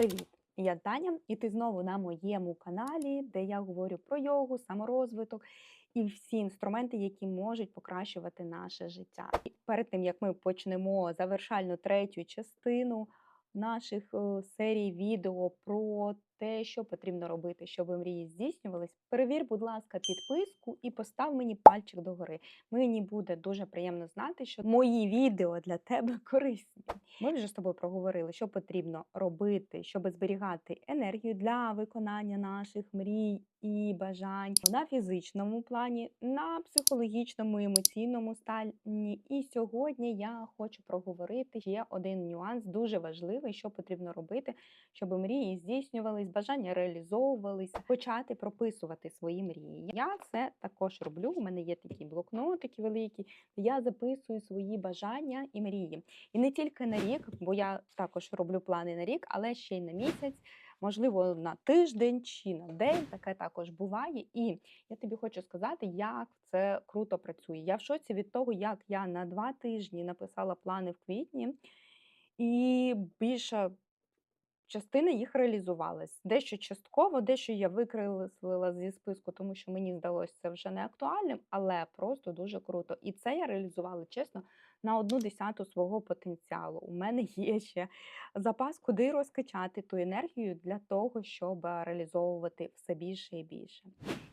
Привіт! Я Таня, і ти знову на моєму каналі, де я говорю про йогу, саморозвиток і всі інструменти, які можуть покращувати наше життя. І перед тим як ми почнемо завершальну третю частину наших е, серій відео про те, що потрібно робити, щоб мрії здійснювались, перевір, будь ласка, підписку і постав мені пальчик догори. Мені буде дуже приємно знати, що мої відео для тебе корисні. Ми вже з тобою проговорили, що потрібно робити, щоб зберігати енергію для виконання наших мрій і бажань на фізичному плані, на психологічному, емоційному стані. І сьогодні я хочу проговорити ще один нюанс, дуже важливий, що потрібно робити, щоб мрії здійснювались, бажання реалізовувались, почати прописувати свої мрії. Я це також роблю. У мене є такі блокнотики великі, я записую свої бажання і мрії. І не тільки на рік, бо я також роблю плани на рік, але ще й на місяць, можливо, на тиждень чи на день. Таке також буває. І я тобі хочу сказати, як це круто працює. Я в шоці від того, як я на два тижні написала плани в квітні, і більша частина їх реалізувалась. Дещо частково, дещо я викреслила зі списку, тому що мені здалося це вже не актуальним, але просто дуже круто. І це я реалізувала чесно на одну десяту свого потенціалу. У мене є ще запас, куди розкачати ту енергію для того, щоб реалізовувати все більше і більше.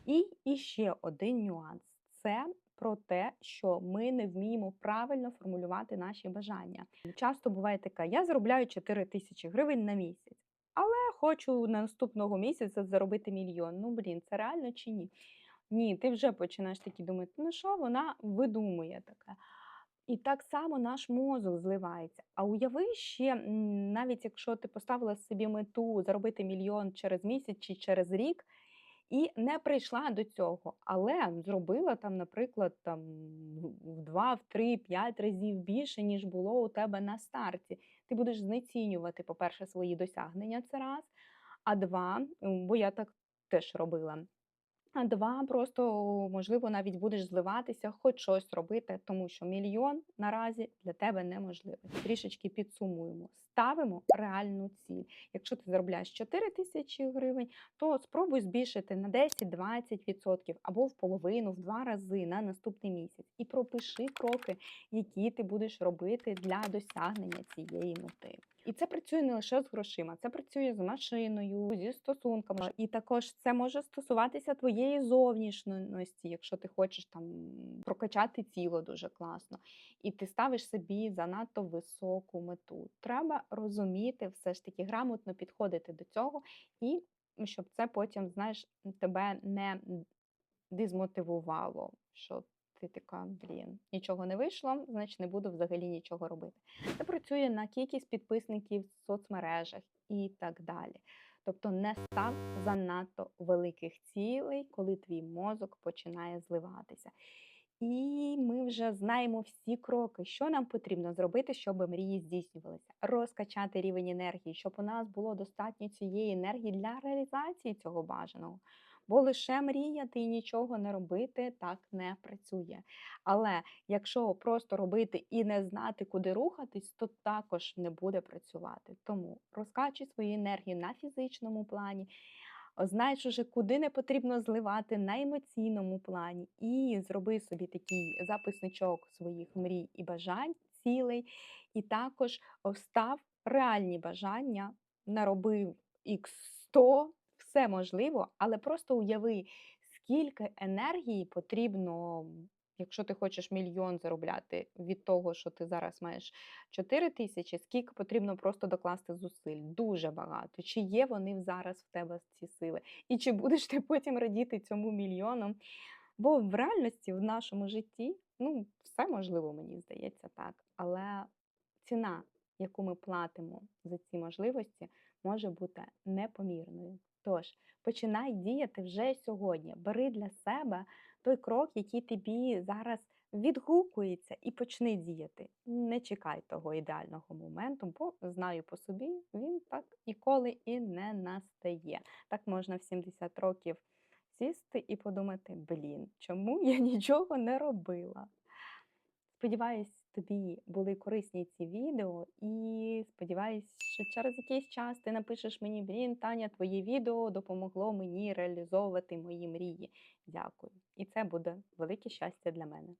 І, і ще один нюанс це про те, що ми не вміємо правильно формулювати наші бажання. Часто буває таке: я заробляю 4 тисячі гривень на місяць, але хочу на наступного місяця заробити мільйон. Ну блін, це реально чи ні? Ні, ти вже починаєш такі думати, ну що вона видумує таке. І так само наш мозок зливається. А уяви ще, навіть якщо ти поставила собі мету заробити мільйон через місяць чи через рік, і не прийшла до цього, але зробила там, наприклад, там в два, в 3, 5 разів більше, ніж було у тебе на старті. Ти будеш знецінювати, по-перше, свої досягнення це раз. А два, бо я так теж робила. А два, просто можливо, навіть будеш зливатися, хоч щось робити, тому що мільйон наразі для тебе неможливо. Трішечки підсумуємо. Ставимо реальну ціль. Якщо ти заробляєш 4 тисячі гривень, то спробуй збільшити на 10-20% або в половину, в два рази на наступний місяць. І пропиши кроки, які ти будеш робити для досягнення цієї мети. І це працює не лише з грошима, це працює з машиною, зі стосунками. І також це може стосуватися твоєї зовнішності, якщо ти хочеш там прокачати тіло дуже класно, і ти ставиш собі занадто високу мету. Треба розуміти, все ж таки грамотно підходити до цього, і щоб це потім, знаєш, тебе не дезмотивувало. що ти така, блін, нічого не вийшло, значить не буду взагалі нічого робити. Це працює на кількість підписників в соцмережах і так далі. Тобто не став занадто великих цілей, коли твій мозок починає зливатися. І ми вже знаємо всі кроки, що нам потрібно зробити, щоб мрії здійснювалися. Розкачати рівень енергії, щоб у нас було достатньо цієї енергії для реалізації цього бажаного. Бо лише мріяти і нічого не робити так не працює. Але якщо просто робити і не знати, куди рухатись, то також не буде працювати. Тому розкачуй свою енергію на фізичному плані. Знаєш уже, куди не потрібно зливати на емоційному плані, і зроби собі такий записничок своїх мрій і бажань, цілей, і також став реальні бажання, наробив X100, все можливо, але просто уяви, скільки енергії потрібно, якщо ти хочеш мільйон заробляти від того, що ти зараз маєш 4 тисячі, скільки потрібно просто докласти зусиль. Дуже багато. Чи є вони зараз в тебе ці сили? І чи будеш ти потім радіти цьому мільйону? Бо в реальності в нашому житті ну, все можливо, мені здається так. Але ціна, яку ми платимо за ці можливості, може бути непомірною. Тож починай діяти вже сьогодні. Бери для себе той крок, який тобі зараз відгукується, і почни діяти. Не чекай того ідеального моменту, бо знаю по собі, він так ніколи і не настає. Так можна в 70 років сісти і подумати: блін, чому я нічого не робила? Сподіваюсь, тобі були корисні ці відео, і сподіваюсь, що через якийсь час ти напишеш мені: Блін, Таня, твоє відео допомогло мені реалізовувати мої мрії. Дякую. І це буде велике щастя для мене.